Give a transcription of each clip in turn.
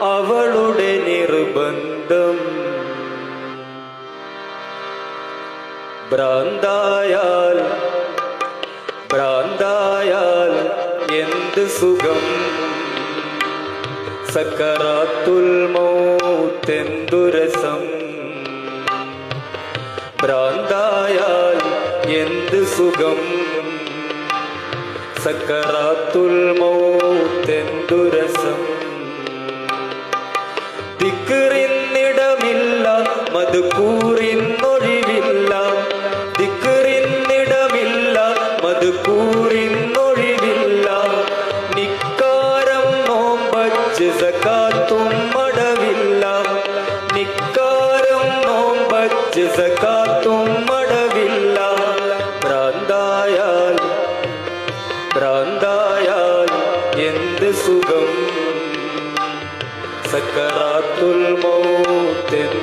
അവളുടെ നിർബന്ധം. ഭ്രാന്തായാൽ ഭ്രാന്തായാൽ എന്ത് സുഖം? സക്കറാത്തുൽ മൗത്തെന്തുരസം ഭ്രാന്തായാൽ എന്ത് സുഖം? സക്കറാത്തുൽ മൗത്തെന്തുരസം ദിക്കറിന്നിടമില്ല മധുക്കൂറിന്നൊഴിവില്ല. ദിക്കറിന്നിടമില്ല മധുക്കൂറിന്നൊഴിവില്ല. നിക്കാരം നോമ്പച്ച് സക്കാത്തും മടവില്ല. നിക്കാരം നോമ്പച്ച് സക്കാത്തും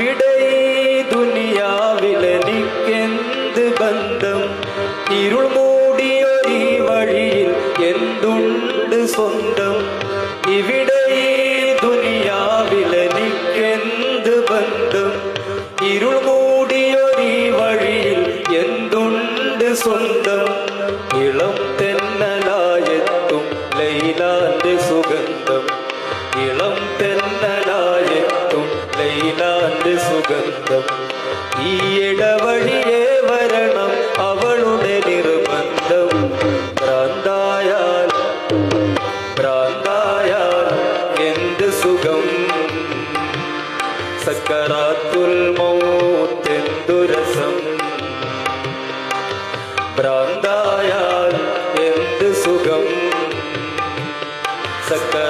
ഇവിടെ ഈ ദുനിയാവിലെനിക്കെന്ത് ബന്ധം? ഇരുൾ മൂടിയൊരീ വഴിയിൽ എന്തുണ്ട് സ്വന്തം? ഇവിടെ ഈ ദുനിയാവിലെനിക്കെന്ത് ബന്ധം? ഇരുൾ മൂടിയൊരീ വഴിയിൽ എന്തുണ്ട് സ്വന്തം? ഇളം തെന്നലായെത്തും ലൈലാന്റെ സുഗന്ധം. ഇളം തെന്നലായെത്തും സുഗന്ധം ഈ ഇടവഴിയേ വരണം അവളുടെ നിർബന്ധം. ഭ്രാന്തായാൽ ഭ്രാന്തായാൽ എന്ത് സുഖം? സക്കറാത്തുൽ മൗത്തെന്തുരസം ഭ്രാന്തായാൽ എന്ത് സുഖം? സക്കറാത്തുൽ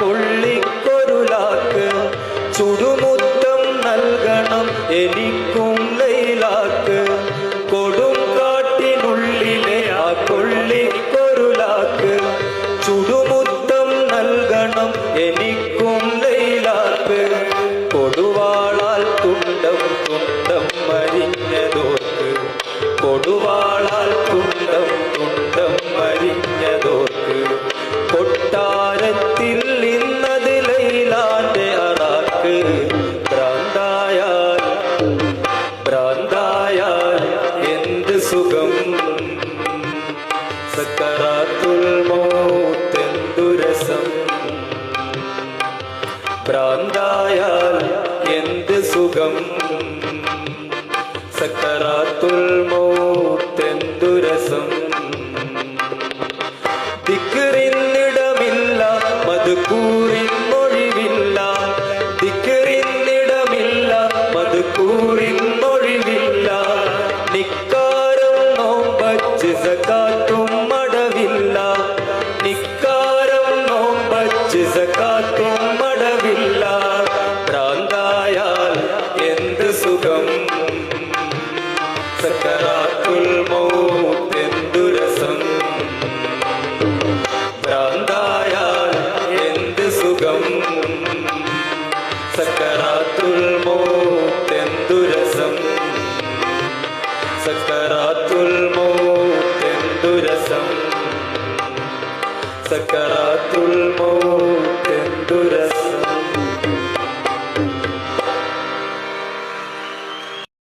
തുള്ളിക്കൊരുലാക്ക്. ചുടുമുത്തം നൽകണം എനിക്ക് ഭ്രാന്തായാൽ എന്ത് സുഖം? സക്കറാത്തുൽ മൗത്തെന്തു രസം? ദിക്കറിന്നിടമില്ല മതുക്കൂറിൻ മൊഴിവില്ല ദിക്കറിന്നിടമില്ല മതുക്കൂറിൻ മൊഴിവില്ല നിക്കാരം നോമ്പച്ച് സക്കാത്തും സക്കറാത്തുൽ മൗത്തെന്തുരസം സക്കറാത്തുൽ മൗത്തെന്തുരസം